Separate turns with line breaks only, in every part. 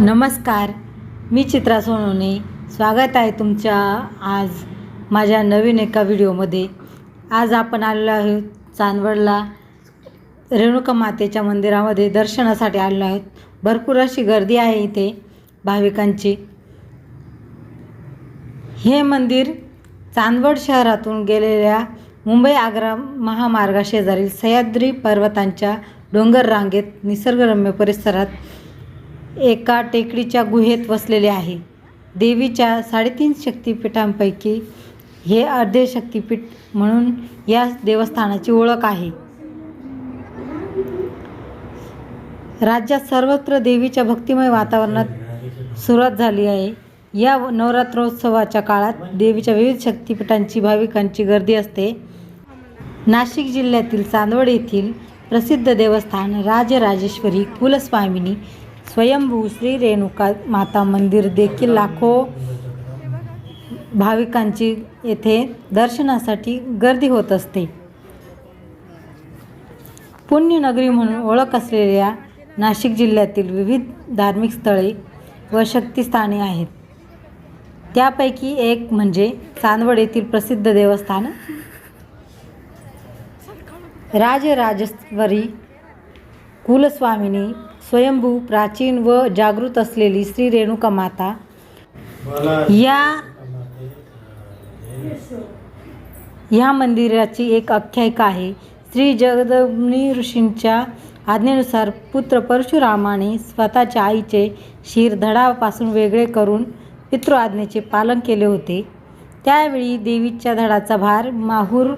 नमस्कार मी चित्रा सोनवणे. स्वागत आहे तुमच्या आज माझ्या नवीन एका व्हिडिओमध्ये. आज आपण आलेलो आहोत चांदवडला. रेणुका मातेच्या मंदिरामध्ये दर्शनासाठी आलेलो आहोत. भरपूर अशी गर्दी आहे इथे भाविकांची. हे मंदिर चांदवड शहरातून गेलेल्या मुंबई आग्रा महामार्गाशेजारील सह्याद्री पर्वतांच्या डोंगर रांगेत निसर्गरम्य परिसरात एका टेकडीच्या गुहेत वसलेले आहे. देवीच्या साडेतीन शक्तिपीठांपैकी हे अर्धे शक्तिपीठ म्हणून या देवस्थानाची ओळख आहे. राज्यात सर्वत्र देवीच्या भक्तिमय वातावरणात सुरुवात झाली आहे. या नवरात्रोत्सवाच्या काळात देवीच्या विविध शक्तिपीठांची भाविकांची गर्दी असते. नाशिक जिल्ह्यातील चांदवड येथील प्रसिद्ध देवस्थान राजराजेश्वरी कुलस्वामिनी स्वयंभू श्री रेणुका माता मंदिर देखील लाखो भाविकांची येथे दर्शनासाठी गर्दी होत असते. पुण्यनगरी म्हणून ओळख असलेल्या नाशिक जिल्ह्यातील विविध धार्मिक स्थळे व शक्तिस्थाने आहेत. त्यापैकी एक म्हणजे चांदवड येथील प्रसिद्ध देवस्थान राजराजेश्वरी कुलस्वामिनी स्वयंभू प्राचीन व जागृत असलेली श्री रेणुका माता. या ह्या मंदिराची एक आख्यायिका आहे. श्री जगदग्नी ऋषींच्या आज्ञेनुसार पुत्र परशुरामाने स्वतःच्या आईचे शिर धडापासून वेगळे करून पितृआज्ञेचे पालन केले होते. त्यावेळी देवीच्या धडाचा भार माहूर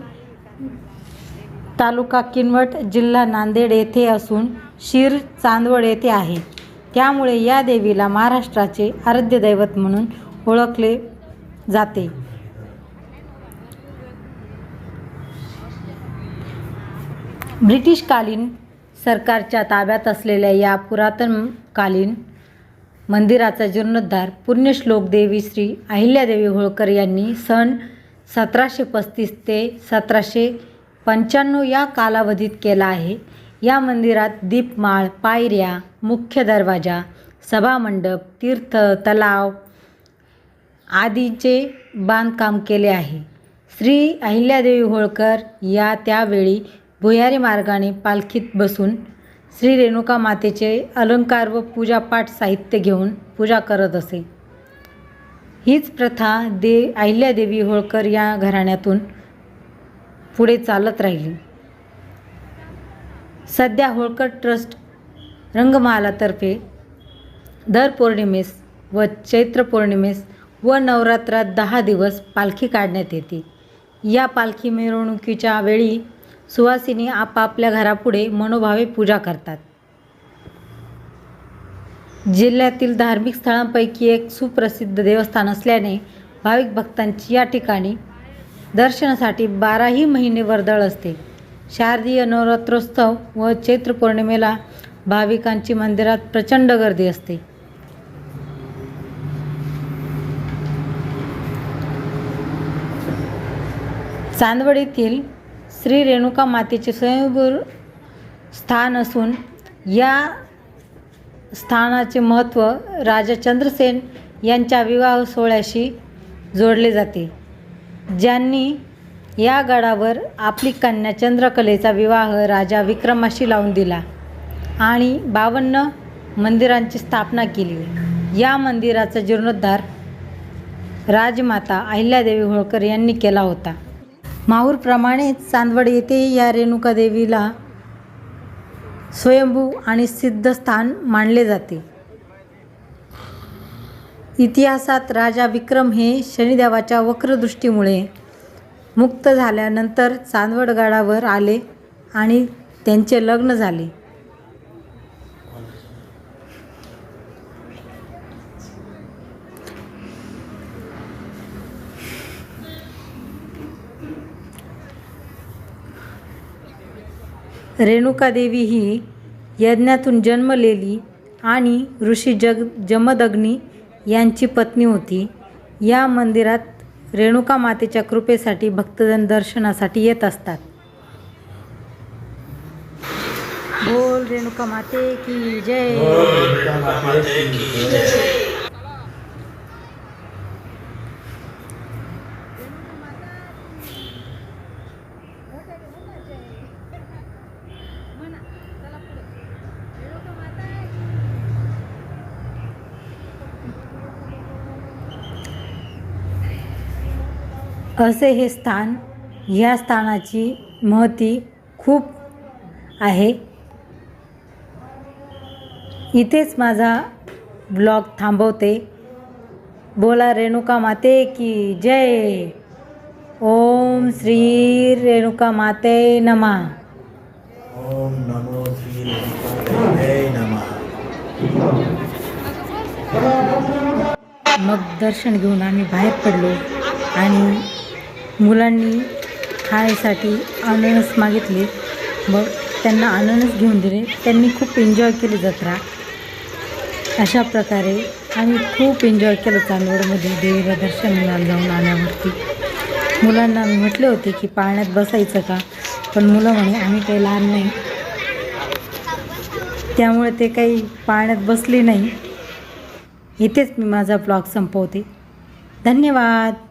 तालुका किनवट जिल्हा नांदेड येथे असून शिर चांदवड येथे आहे. त्यामुळे या देवीला महाराष्ट्राचे आराध्य दैवत म्हणून ओळखले जाते. ब्रिटिशकालीन सरकारच्या ताब्यात असलेल्या या पुरातनकालीन मंदिराचा जीर्णोद्धार पुण्यश्लोक देवी श्री अहिल्यादेवी होळकर यांनी सन सतराशे पस्तीस ते सतराशे पंच्याण्णव या कालावधीत केला आहे. या मंदिरात दीपमाळ पायऱ्या मुख्य दरवाजा सभामंडप तीर्थ तलाव आदीचे बांधकाम केले आहे. श्री अहिल्यादेवी होळकर या त्यावेळी भुयारी मार्गाने पालखीत बसून श्री रेणुका मातेचे अलंकार व पूजापाठ साहित्य घेऊन पूजा करत असे. हीच प्रथा दे अहिल्यादेवी होळकर या घराण्यातून पुढे चालत राहिली. सध्या होळकर ट्रस्ट रंगमहालातर्फे दर पौर्णिमेस व चैत्र पौर्णिमेस व नवरात्रात दहा दिवस पालखी काढण्यात येते. या पालखी मिरवणुकीच्या वेळी सुवासिनी आपापल्या घरापुढे मनोभावे पूजा करतात. जिल्ह्यातील धार्मिक स्थळांपैकी एक सुप्रसिद्ध देवस्थान असल्याने भाविक भक्तांची या ठिकाणी दर्शनासाठी बाराही महिने वर्दळ असते. शारदीय नवरात्रोत्सव व चैत्र पौर्णिमेला भाविकांची मंदिरात प्रचंड गर्दी असते. चांदवडीतील श्री रेणुका मातेचे स्वयंभूर स्थान असून या स्थानाचे महत्त्व राजा चंद्रसेन यांच्या विवाह सोहळ्याशी जोडले जाते. ज्यांनी या गडावर आपली कन्या चंद्रकलेचा विवाह राजा विक्रमाशी लावून दिला आणि बावन्न मंदिरांची स्थापना केली. या मंदिराचा जीर्णोद्धार राजमाता अहिल्यादेवी होळकर यांनी केला होता. माहूरप्रमाणेच चांदवड येथे या रेणुका देवीला स्वयंभू आणि सिद्धस्थान मानले जाते. इतिहासात राजा विक्रम हे शनिदेवाच्या वक्रदृष्टीमुळे मुक्त झाल्यानंतर चांदवड गडावर आले आणि त्यांचे लग्न झाले. रेणुकादेवी ही यज्ञातून जन्मलेली आणि ऋषी जग जमदग्नी यांची पत्नी होती. या मंदिरात रेणुका मातेच्या कृपेसाठी भक्तजन दर्शनासाठी येत असतात. बोल रेणुका माते की जय. असे हे स्थान ह्या स्थानाची महती खूप आहे. इथेच माझा ब्लॉग थांबवते. बोला रेणुका माते की जय. ओम श्री रेणुका माते नमा.
ओम नमो श्री
मग दर्शन घेऊन आम्ही बाहेर पडलो आणि मुलांनी खायसाठी अननस मागितले. मग त्यांना अननस घेऊन दिले. त्यांनी खूप एन्जॉय केली जत्रा. अशा प्रकारे आम्ही खूप एन्जॉय केलं चांदवडमध्ये देवीला दर्शनाला जाऊन आल्यावरती. मुलांना आम्ही म्हटले होते की पाळण्यात बसायचं का? पण मुलं म्हणे आम्ही काही लहान नाही. त्यामुळे ते काही पाळण्यात बसले नाही. इथेच मी माझा ब्लॉग संपवते. धन्यवाद.